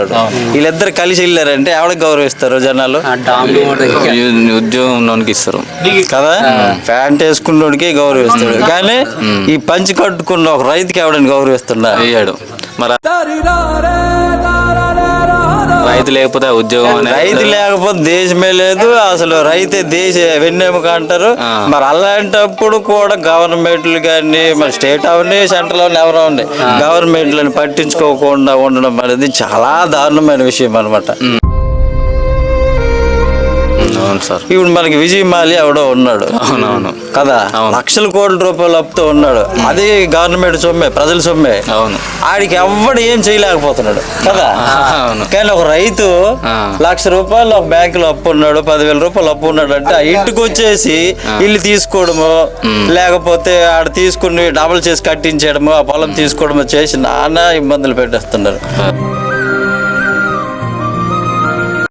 ఉంటాడు. వీళ్ళిద్దరు కలిసి వెళ్ళారంటే ఎవరికి గౌరవిస్తారు జనాలు. ఉద్యోగం ఉన్నోనికి ఇస్తారు. కదా? ప్యాంట్ వేసుకున్నోడికి గౌరవిస్తాడు. కానీ ఈ పంచి కట్టుకున్న ఒక రైతుకి ఎవడని గౌరవిస్తున్నా? వేయాడు మరి రైతు లేకపోతే ఉద్యోగం రైతు లేకపోతే దేశమే లేదు అసలు రైతే దేశ వెన్నెముక అంటారు. మరి అలాంటప్పుడు కూడా గవర్నమెంట్లు కానీ మరి స్టేట్ అవన్నీ సెంట్రల్ అవన్నీ ఎవరో ఉండే. గవర్నమెంట్లను పట్టించుకోకుండా ఉండడం అనేది చాలా దారుణమైన విషయం అనమాట అవును సార్. ఇప్పుడు మనకి విజయ్ మాలి ఎవడో ఉన్నాడు. అవునవును. కదా. లక్షల కోట్ల రూపాయలు అప్పుతో ఉన్నాడు. అది గవర్నమెంట్ సొమ్మే ప్రజల సొమ్మే. అవును. ఆడికి ఎవ్వడు ఏం చేయలేకపోతున్నాడు. కదా? అవును. కానీ ఒక రైతు. లక్ష రూపాయలు ఒక బ్యాంకులో అప్పు ఉన్నాడు పదివేల రూపాయలు అప్పు ఉన్నాడు అంటే ఆ ఇంటికి వచ్చేసి ఇల్లు తీసుకోవడము లేకపోతే ఆడ తీసుకుని డబుల్ చేసి కట్టించేయడము ఆ పొలం తీసుకోవడము చేసి నానా ఇబ్బందులు పెట్టేస్తున్నారు.